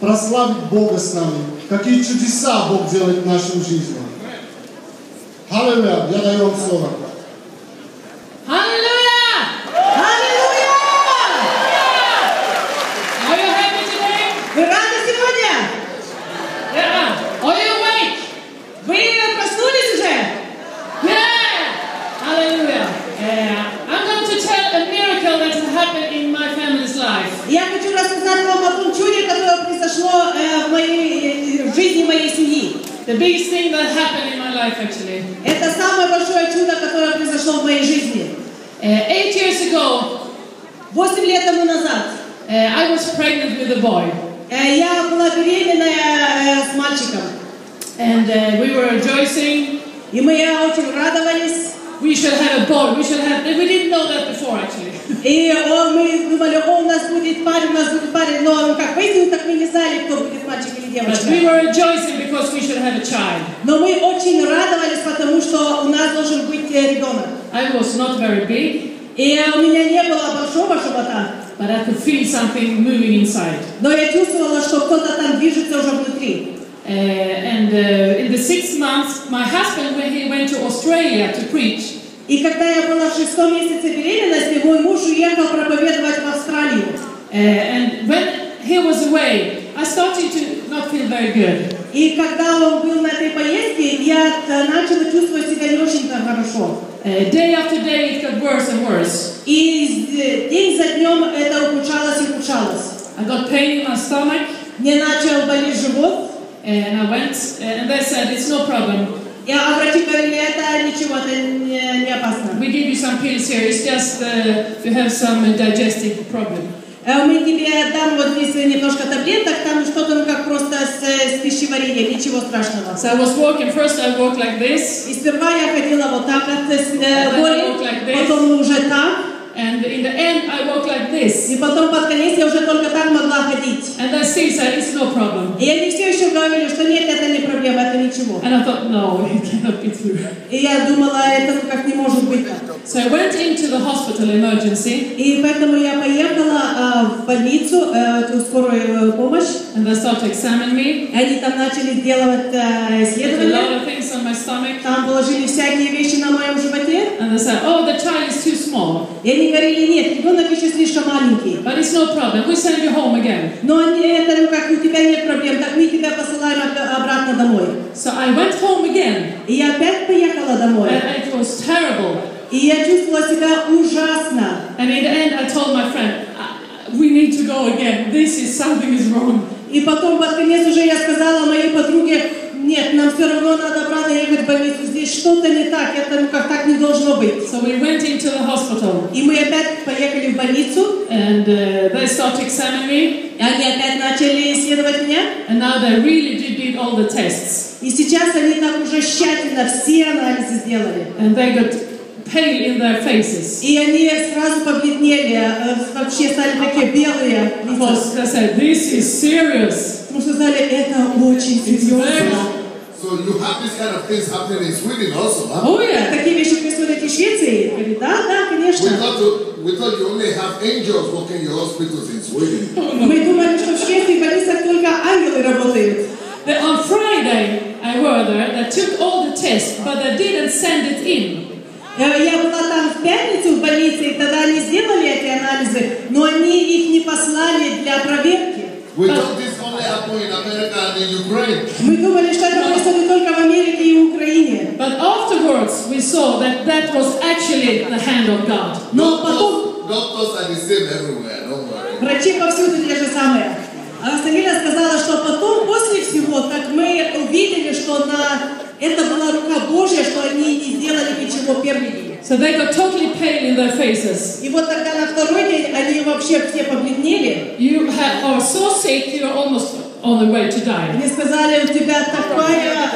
прославить Бога с нами. Какие чудеса Бог делает в нашей жизни. Аллилуйя. Я даю вам слово. Hallelujah! Аллилуйя! Are you happy today? Вы рады сегодня? Yeah. Are you awake? Вы проснулись уже? Yeah! Hallelujah. Yeah. I'm going to tell a miracle that has happened in my family's life. Я которое произошло э, в, моей, э, в жизни моей семьи. The biggest thing that happened in my life, actually. Это самое большое чудо, которое произошло в моей жизни. Uh, eight years ago, Восемь лет тому назад uh, I was pregnant with a boy. э, я была беременная э, с мальчиком. And uh, we were rejoicing. И мы э, очень радовались. We should have a boy. We should have. We didn't know that before, actually. И о, мы думали, о, у нас будет парень, у нас будет парень. Но ну, как мы не знали, кто будет мальчик или But девочка. we were rejoicing because we should have a child. Но мы очень радовались, потому что у нас должен быть э, ребенок. I was not very big, И у меня не было большого живота, but I could feel something moving inside. но я чувствовала, что кто-то там движется уже внутри. Uh, and uh, in the sixth month, my husband, when he went to Australia to preach, И когда я была в шестом месяце беременности, мой муж уехал проповедовать в Австралию. uh, and when he was away, I started to not feel very good. И когда он был на этой поездке, я э, начала чувствовать себя не очень-то хорошо. Uh, day after day, it got worse and worse. И э, день за днем это ухудшалось и ухудшалось. I got pain in my stomach, Мне начал болеть живот, and I went, and they said, It's no problem. и а врачи говорили, это ничего, это не, не опасно. We give you some pills here, it's just uh, you have some digestive problem. Э, Мы тебе дам вот здесь немножко таблеток, там что-то ну как просто с, с пищеварением, ничего страшного. So I was walking, first I walked like this, И сперва я ходила вот так от э, с- э, боли, Like потом уже так, and in the end, I walked like this. и потом под конец я уже только так могла ходить. And still said, It's no problem. И они все еще говорили, что нет, это не проблема, это ничего. And I thought, No, it cannot be true. И я думала, это ну как не может быть так. So I went into the hospital emergency, И поэтому я поехала а, в больницу, э, эту скорую э, помощь. and they started to examine me. И Они там начали делать э, Did a исследования. lot of things on my stomach. Там положили всякие вещи на моем животе. And they said, Oh, the child is too small. И они говорили, нет, ребенок еще слишком маленький. But it's no problem. We send you home again. Но они, это, ну как, у тебя нет проблем, так мы тебя посылаем об- обратно домой. So I went home again. И я опять поехала домой. And it was terrible. И я чувствовала себя ужасно. And in the end, I told my friend, "Uh, We need to go again. This is something is wrong. И потом под конец уже я сказала моей подруге, нет, нам все равно надо обратно ехать в больницу. Здесь что-то не так, это ну как так не должно быть. So we went into the hospital. И мы опять поехали в больницу, And uh, they started examining me. и они опять начали исследовать меня. And now they really did, did all the tests. И сейчас они так уже тщательно все анализы сделали. And they got pale in their faces. И они сразу побледнели, э, вообще стали такие белые лица. Because they said, This is serious. Потому что сказали, это очень It's very. серьезно. So you have this kind of things happening in Sweden also, huh? Oh, Так yeah. Такие вещи происходят и в Швеции. Я говорю, да, да, We конечно. thought, to, we thought you only have angels working in your hospitals in Sweden. Мы думали, что в Швеции в больницах только ангелы работают. Then on Friday, I were there. They took all the tests, but they didn't send it in. Э, Я была там в пятницу в больнице, и тогда они сделали эти анализы, но они их не послали для проверки. Мы думали, что это происходит только в Америке и в Украине. But afterwards, we saw that that was actually the hand of God. Но потом Doctors, doctors are the same everywhere, don't worry. врачи повсюду те же самые. А Самира сказала, что потом, So they got totally pale in their faces. И вот тогда на второй день они вообще все побледнели. You ha- are so sick, you're almost on the way to die. Они сказали, у тебя такая